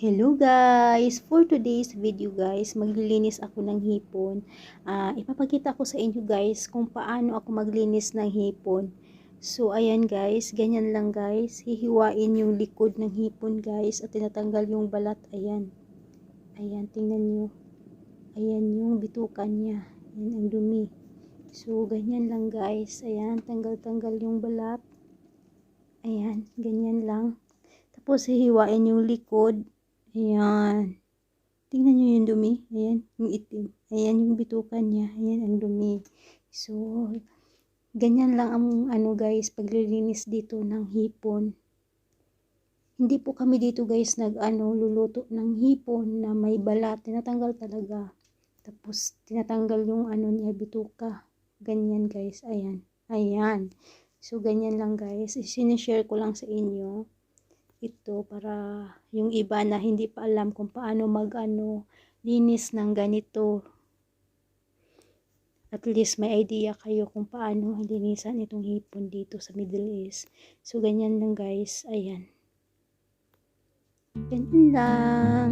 Hello guys! For today's video guys, maglilinis ako ng hipon. Ah, ipapakita ko sa inyo guys kung paano ako maglinis ng hipon. So ayan guys, ganyan lang guys. Hihiwain yung likod ng hipon guys at tinatanggal yung balat. Ayan. Ayan, tingnan nyo. Ayan yung bitukan niya. Ayan ang dumi. So ganyan lang guys. Ayan, tanggal-tanggal yung balat. Ayan, ganyan lang. Tapos hihiwain yung likod. Ayan. Tingnan nyo yung dumi. Ayan, yung itim. Ayan yung bitukan niya. Ayan ang dumi. So, ganyan lang ang ano guys, paglilinis dito ng hipon. Hindi po kami dito guys nag ano, luluto ng hipon na may balat. Tinatanggal talaga. Tapos, tinatanggal yung ano niya, bituka. Ganyan guys. Ayan. Ayan. So, ganyan lang guys. Sinishare ko lang sa inyo ito para yung iba na hindi pa alam kung paano mag ano, linis ng ganito. At least may idea kayo kung paano linisan itong hipon dito sa Middle East. So, ganyan lang guys. Ayan. Ganyan lang.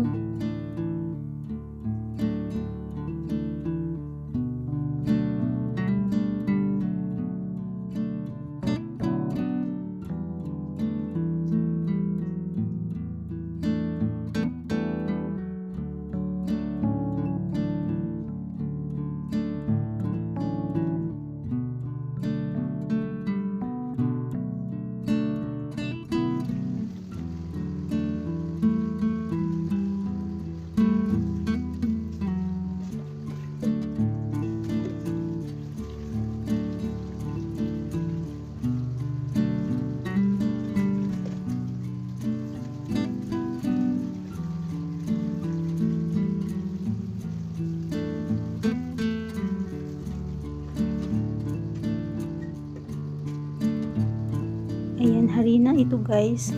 Ayan, harina ito guys.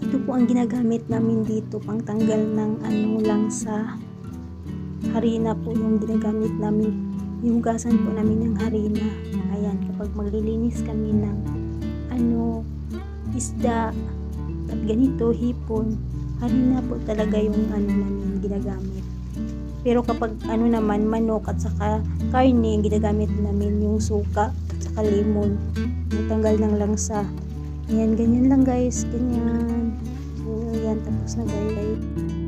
Ito po ang ginagamit namin dito pang tanggal ng ano lang sa harina po yung ginagamit namin. Hinugasan po namin ng harina. Ayan, kapag maglilinis kami ng ano, isda at ganito, hipon, harina po talaga yung ano namin ginagamit. Pero kapag ano naman, manok at saka karne, ginagamit namin yung suka at saka lemon. Natanggal ng langsa. Ayan, ganyan lang guys. Ganyan. So, ayan, tapos na guys.